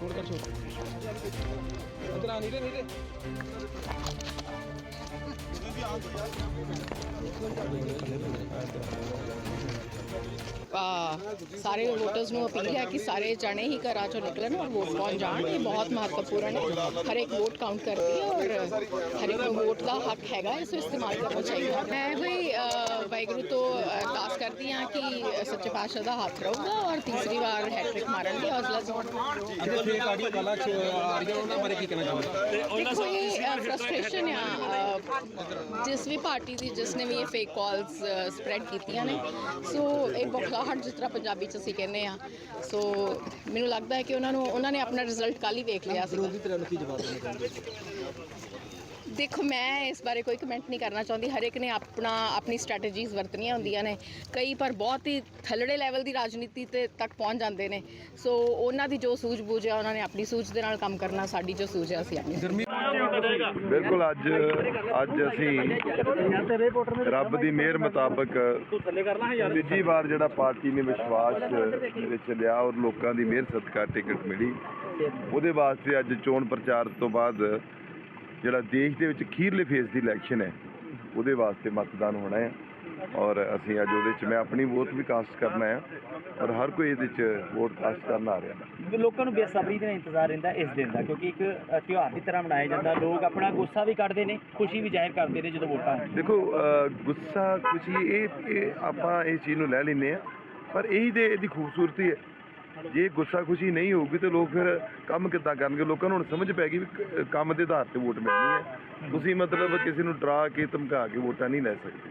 ਛੋੜ ਕਰ ਛੋੜ ਇਧਰ ਆ ਨੀਰੇ ਨੀਰੇ ਆ, ਸਾਰੇ ਵੋਟਰਸ ਨੂੰ ਅਪੀਲ ਹੈ ਕਿ ਸਾਰੇ ਜਣੇ ਹੀ ਘਰਾਂ ਚੋਂ ਨਿਕਲਣ ਔਰ ਵੋਟ ਪਾਉਣ ਜਾਣ ਇਹ ਬਹੁਤ ਮਹੱਤਵਪੂਰਨ ਹੈ ਹਰ ਇੱਕ ਵੋਟ ਕਾਊਂਟ ਕਰਦੀ ਹੈ ਔਰ ਹਰ ਇੱਕ ਨੂੰ ਵੋਟ ਦਾ ਹੱਕ ਹੈਗਾ ਇਸ ਨੂੰ ਇਸਤੇਮਾਲ ਕਰਨਾ ਚਾਹੀਦਾ ਮੈਂ ਵੀ ਅ, ਵਾਹਿਗੁਰੂ ਤੋਂ ਅਰਦਾਸ ਕਰਦੀ ਹਾਂ ਕਿ ਸੱਚੇ ਪਾਤਸ਼ਾਹ ਦਾ ਹੱਥ ਰਹੂਗਾ ਔਰ ਤੀਸਰੀ ਵਾਰ ਹੈਟ੍ਰਿਕ ਮਾਰਨਗੇ ਹੌਸਲਾ ਜ਼ੋਰ ਜਿਹੜੇ ਫੇਕ ਆਡੀਓ ਗਾਲਾਂ ਚ ਆ ਰਹੀਆਂ ਉਹਨਾਂ ਬਾਰੇ ਕੀ ਕਹਿਣਾ ਚਾਹੁੰਦੇ ਦੇਖੋ ਇਹ ਫਰਸਟ੍ਰੇਸ਼ਨ ਆ ਅਹ, ਜਿਸ ਵੀ ਪਾਰਟੀ ਦੀ ਜਿਸ ਨੇ ਵੀ ਇਹ ਫੇਕ ਕਾਲਸ ਸਪਰੈਡ ਕੀਤੀਆਂ ਨੇ। ਸੋ ਇਹ ਬੁਖਲਾਹਟ ਜਿਸ ਤਰ੍ਹਾਂ ਪੰਜਾਬੀ ਚ ਅਸੀਂ ਕਹਿੰਦੇ ਆ ਸੋ ਮੈਨੂੰ ਲੱਗਦਾ ਹੈ ਕਿ ਉਹਨਾਂ ਨੂੰ ਉਹਨਾਂ ਨੇ ਆਪਣਾ ਰਿਜ਼ਲਟ ਕੱਲ ਹੀ ਵੇਖ ਲਿਆ ਸੀ ਵਿਰੋਧੀ ਧਿਰਾਂ ਨੂੰ ਕੀ ਜਵਾਬ ਦੇਣਾ ਚਾਹੁੰਦੇ ਦੇਖੋ ਮੈਂ ਇਸ ਬਾਰੇ ਕੋਈ ਕਮੈਂਟ ਨਹੀਂ ਕਰਨਾ ਚਾਹੁੰਦੀ। ਹਰ ਇੱਕ ਨੇ ਆਪਣਾ ਆਪਣੀ ਸਟ੍ਰੈਟਜੀਜ਼ ਵਰਤਣੀਆਂ ਹੁੰਦੀਆਂ ਨੇ। ਕਈ ਪਰ ਬਹੁਤ ਹੀ ਥੱਲੜੇ ਲੈਵਲ ਦੀ ਰਾਜਨੀਤੀ ਤੇ ਤੱਕ ਪਹੁੰਚ ਜਾਂਦੇ ਨੇ। ਸੋ ਉਹਨਾਂ ਦੀ ਜੋ ਸੂਝ-ਬੂਝ ਹੈ ਉਹਨਾਂ ਨੇ ਆਪਣੀ ਸੂਝ ਦੇ ਨਾਲ ਕੰਮ ਕਰਨਾ ਸਾਡੀ ਜੋ ਸੂਝ ਹੈ ਅਸੀਂ ਆਪਣੀ। ਗਰਮੀ ਬਿਲਕੁਲ ਅੱਜ ਅੱਜ ਅਸੀਂ ਰੱਬ ਦੀ ਮਿਹਰ ਮੁਤਾਬਕ ਤੀਜੀ ਵਾਰ ਜਿਹੜਾ ਪਾਰਟੀ ਨੇ ਵਿਸ਼ਵਾਸ ਵਿੱਚ ਲਿਆ ਔਰ ਲੋਕਾਂ ਦੀ ਮਿਹਰ ਸਦਕਾ ਟਿਕਟ ਮਿਲੀ। ਉਹਦੇ ਵਾਸਤੇ ਅੱਜ ਚੋਣ ਪ੍ਰਚਾਰ ਤੋਂ ਬਾਅਦ ਜਿਹੜਾ ਦੇਸ਼ ਦੇ ਵਿੱਚ ਅਖੀਰਲੇ ਫੇਜ਼ ਦੀ ਇਲੈਕਸ਼ਨ ਹੈ ਉਹਦੇ ਵਾਸਤੇ ਮਤਦਾਨ ਹੋਣਾ ਹੈ। ਔਰ ਅਸੀਂ ਅੱਜ ਉਹਦੇ ਵਿੱਚ ਮੈਂ ਆਪਣੀ ਵੋਟ ਵੀ ਕਾਸਟ ਕਰਨਾ ਹੈ ਔਰ ਹਰ ਕੋਈ ਇਹਦੇ ਵਿੱਚ ਵੋਟ ਕਾਸਟ ਕਰਨ ਆ ਰਿਹਾ। ਲੋਕਾਂ ਨੂੰ ਬੇਸਬਰੀ ਦੇ ਨਾਲ ਇੰਤਜ਼ਾਰ ਰਹਿੰਦਾ ਇਸ ਦਿਨ ਦਾ ਕਿਉਂਕਿ ਇੱਕ ਤਿਉਹਾਰ ਦੀ ਤਰ੍ਹਾਂ ਮਨਾਇਆ ਜਾਂਦਾ। ਲੋਕ ਆਪਣਾ ਗੁੱਸਾ ਵੀ ਕੱਢਦੇ ਨੇ ਖੁਸ਼ੀ ਵੀ ਜ਼ਾਹਿਰ ਕਰਦੇ ਨੇ ਜਦੋਂ ਵੋਟਾਂ ਦੇਖੋ ਗੁੱਸਾ ਖੁਸ਼ੀ ਇਹ ਇਹ ਆਪਾਂ ਇਸ ਚੀਜ਼ ਨੂੰ ਲੈ ਲੈਂਦੇ ਆ ਪਰ ਇਹੀ ਤੇ ਇਹਦੀ ਖੂਬਸੂਰਤੀ ਹੈ। ਜੇ ਗੁੱਸਾ ਖੁਸ਼ੀ ਨਹੀਂ ਹੋਊਗੀ ਤੇ ਲੋਕ ਫਿਰ ਕੰਮ ਕਿੱਦਾਂ ਕਰਨਗੇ? ਲੋਕਾਂ ਨੂੰ ਹੁਣ ਸਮਝ ਪੈ ਗਈ ਵੀ ਕੰਮ ਦੇ ਆਧਾਰ ਤੇ ਵੋਟ ਮਿਲਣੀ ਹੈ। ਤੁਸੀਂ ਮਤਲਬ ਕਿਸੇ ਨੂੰ ਡਰਾ ਕੇ ਧਮਕਾ ਕੇ ਵੋਟਾਂ ਨਹੀਂ ਲੈ ਸਕਦੇ।